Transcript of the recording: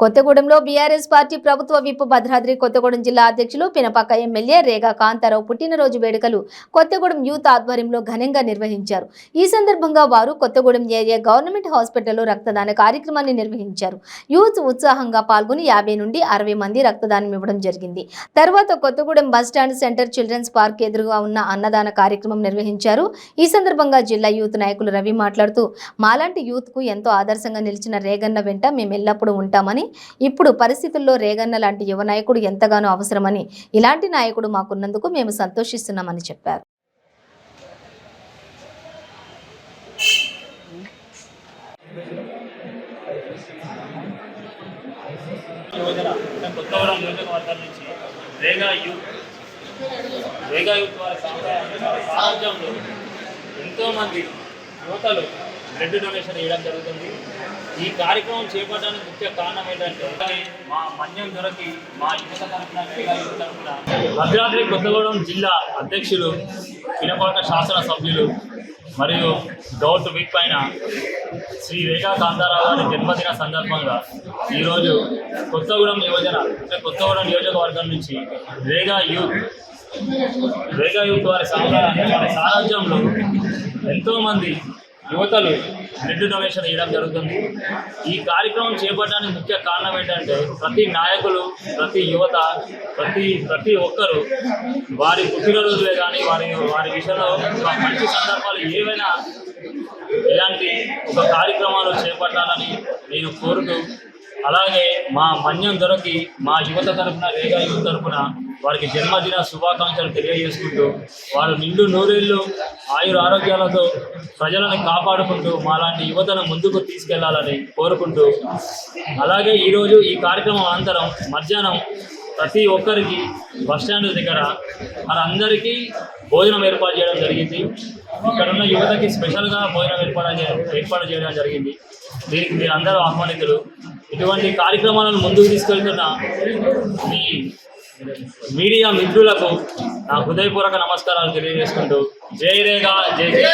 కొత్తగూడెంలో BRS party ప్రభుత్వ whip Bhadradri Kothagudem జిల్లా అధ్యక్షులు పినపాక ఎమ్మెల్యే రేగా కాంతారావు పుట్టినరోజు వేడుకలు కొత్తగూడెం యూత్ ఆధ్వర్యంలో ఘనంగా నిర్వహించారు. ఈ సందర్భంగా వారు కొత్తగూడెం ఏరియా గవర్నమెంట్ హాస్పిటల్లో రక్తదాన కార్యక్రమాన్ని నిర్వహించారు. యూత్ ఉత్సాహంగా పాల్గొని యాభై నుండి అరవై మంది రక్తదానం ఇవ్వడం జరిగింది. తర్వాత Kothagudem bus stand center children's park ఎదురుగా ఉన్న అన్నదాన కార్యక్రమం నిర్వహించారు. ఈ సందర్భంగా జిల్లా యూత్ నాయకులు రవి మాట్లాడుతూ మాలాంటి యూత్కు ఎంతో ఆదర్శంగా నిలిచిన రేగన్న వెంట మేము ఎల్లప్పుడూ ఉంటామని ఇప్పుడు పరిస్థితుల్లో రేగన్న లాంటి యువ నాయకుడు ఎంతగానో అవసరమని ఇలాంటి నాయకుడు మాకున్నందుకు మేము సంతోషిస్తున్నామని చెప్పారు. కొత్తవరం నియోజకవర్గం నుంచి రేగా యూత్ రేగా యూత్ వారి ఎంతోమంది యువతలు బ్లడ్ డొనేషన్ ఇవ్వడం జరుగుతుంది. ఈ కార్యక్రమం చేపట్టడానికి ముఖ్య కారణం ఏంటంటే మా మన్యం దొరకి మా యువత తరఫున తరఫున భద్రాద్రి కొత్తగూడెం జిల్లా అధ్యక్షులు పినపాక శాసన సభ్యులు మరియు గౌట్ వీక్ పైన శ్రీ రేఖా కాంతారావు గారి జన్మదిన సందర్భంగా ఈరోజు కొత్తగూడెం యువజన అంటే కొత్తగూడెం నియోజకవర్గం నుంచి రేగా యూత్ రేగా యూత్ వారి సామ్రాజ్యం వారి ఎంతోమంది యువతలు బ్లడ్ డొనేషన్ ఇవ్వడం జరుగుతుంది. ఈ కార్యక్రమం చేపట్టడానికి ముఖ్య కారణం ఏంటంటే ప్రతి నాయకులు ప్రతి యువత ప్రతి ప్రతి ఒక్కరు వారి పుట్టినరోజులే కానీ వారి వారి విషయంలో మంచి సందర్భాలు ఏవైనా ఇలాంటి ఒక కార్యక్రమాలు చేపట్టాలని నేను కోరుతూ అలాగే మా మన్యం దొరకి మా యువత తరపున రేగా యువత తరపున వారికి జన్మదిన శుభాకాంక్షలు తెలియజేసుకుంటూ వారు నిండు నూరేళ్ళు ఆయుర ఆరోగ్యాలతో ప్రజలను కాపాడుకుంటూ మాలాంటి యువతను ముందుకు తీసుకెళ్ళాలని కోరుకుంటూ అలాగే ఈరోజు ఈ కార్యక్రమం అనంతరం మధ్యాహ్నం ప్రతి ఒక్కరికి బస్టాండ్ దగ్గర మనందరికీ భోజనం ఏర్పాటు చేయడం జరిగింది. ఇక్కడ ఉన్న యువతకి స్పెషల్గా భోజనం ఏర్పాటు ఏర్పాటు చేయడం జరిగింది. దీనికి మీరు అందరూ ఆహ్వానితులు. ఇటువంటి కార్యక్రమాలను ముందుకు తీసుకెళ్తున్న మీ మీడియా మిత్రులకు నా హృదయపూర్వక నమస్కారాలు తెలియజేసుకుంటూ జై రేగా జై జై